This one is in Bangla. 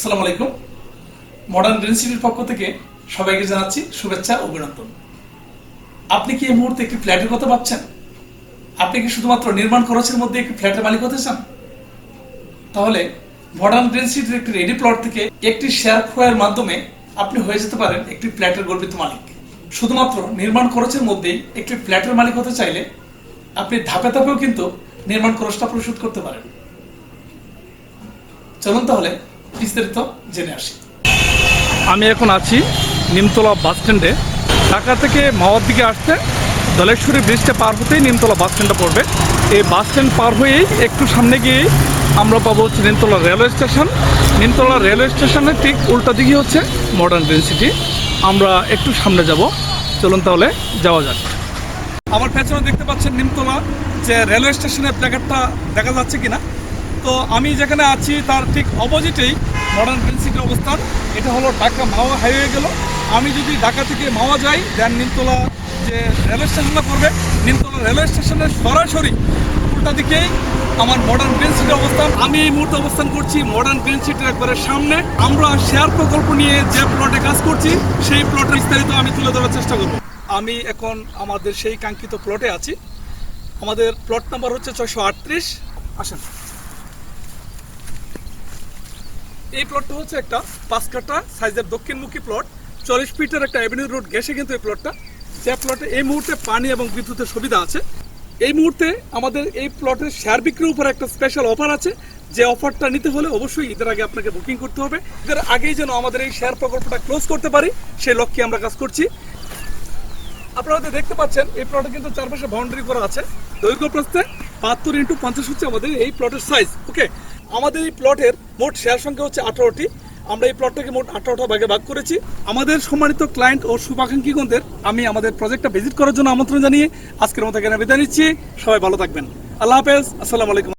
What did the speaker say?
আসসালামু আলাইকুম। মডার্ন গ্রিন সিটির পক্ষ থেকে সবাইকে জানাচ্ছি শুভেচ্ছা অভিনন্দন। আপনি কি এই মুহূর্তে একটি ফ্ল্যাটের কথা ভাবছেন? আপনি কি শুধুমাত্র নির্মাণ খরচের মধ্যে একটি ফ্ল্যাটের মালিক হতে চান? তাহলে মডার্ন গ্রিন সিটির একটি রেডি প্লট থেকে একটি শেয়ার ক্রয়ের মাধ্যমে আপনি হয়ে যেতে পারেন একটি ফ্ল্যাটের গর্বিত মালিক। শুধুমাত্র নির্মাণ খরচের মধ্যেই একটি ফ্ল্যাটের মালিক হতে চাইলে আপনি ধাপে ধাপেও কিন্তু নির্মাণ খরচটা পরিশোধ করতে পারেন। চলুন তাহলে বিস্তারিত জেনে আসি। আমি এখন আছি নিমতলা বাস স্ট্যান্ডে। ঢাকা থেকে মাওয়ার দিকে আসতে দলেশ্বরী ব্রিজটা পার হতেই নিমতলা বাস স্ট্যান্ডটা পড়বে। এই বাস স্ট্যান্ড পার হয়েই একটু সামনে গিয়েই আমরা পাবো হচ্ছে Nimtala railway station. Nimtala railway স্টেশনের ঠিক উল্টা দিকে হচ্ছে মডার্ন গ্রিন সিটি আমরা একটু সামনে যাব। চলুন তাহলে যাওয়া যাক। আমার পেছনে দেখতে পাচ্ছেন নিমতলা যে রেলওয়ে স্টেশনের প্ল্যাকার্ডটা দেখা যাচ্ছে কিনা? তো আমি যেখানে আছি, তার ঠিক অপোজিটেই মডার্ন গ্রিন সিটির অবস্থান। এটা হলো ঢাকা মাওয়া হাইওয়ে গেল। আমি যদি ঢাকা থেকে মাওয়া যাই দেন নিমতলা যে রেলওয়ে স্টেশনটা পড়বে, নিমতলা রেলওয়ে স্টেশনের সরাসরি উল্টা দিকেই আমার মডার্ন গ্রিন সিটির অবস্থান। আমি এই মুহূর্তে অবস্থান করছি মডার্ন গ্রিন সিটির সামনে। আমরা শেয়ার প্রকল্প নিয়ে যে প্লটে কাজ করছি, সেই প্লটের বিস্তারিত আমি তুলে ধরার চেষ্টা করব। আমি এখন আমাদের সেই কাঙ্ক্ষিত প্লটে আছি। আমাদের প্লট নাম্বার হচ্ছে ছয়শো আটত্রিশ। আসেন। এই প্লটটা হচ্ছে একটা পাঁচ কাটা সাইজের দক্ষিণমুখী প্লট চল্লিশ ফিটের একটা অ্যাভিনিউ রোড গেছে কিন্তু এই প্লটটা যে প্লটে এই মুহূর্তে পানি এবং বিদ্যুতের সুবিধা আছে। এই মুহূর্তে আমাদের এই প্লটের শেয়ার বিক্রির উপর একটা স্পেশাল অফার আছে। যে অফারটা নিতে হলে অবশ্যই ঈদের আগে আপনাকে বুকিং করতে হবে। ঈদের আগেই যেন আমাদের এই শেয়ার প্রকল্পটা ক্লোজ করতে পারি, সেই লক্ষ্যে আমরা কাজ করছি। আপনারা দেখতে পাচ্ছেন, এই প্লটে কিন্তু চারপাশে বাউন্ডারি করা আছে। দৈর্ঘ্য প্রস্থে বাহাত্তর ইন্টু পঞ্চাশ হচ্ছে আমাদের এই প্লটের সাইজ ওকে আমাদের এই প্লটের মোট শেয়ার সংখ্যা হচ্ছে আঠারোটি। আমরা এই প্লটটাকে মোট আঠারোটা ভাগে ভাগ করেছি। আমাদের সম্মানিত ক্লায়েন্ট ও শুভাকাঙ্ক্ষীগণদের, আমি আমাদের প্রজেক্টটা ভিজিট করার জন্য আমন্ত্রণ জানিয়ে আজকের মতো এখানে বিদায় নিচ্ছি। সবাই ভালো থাকবেন। আল্লাহ হাফেজ। আসসালামু আলাইকুম।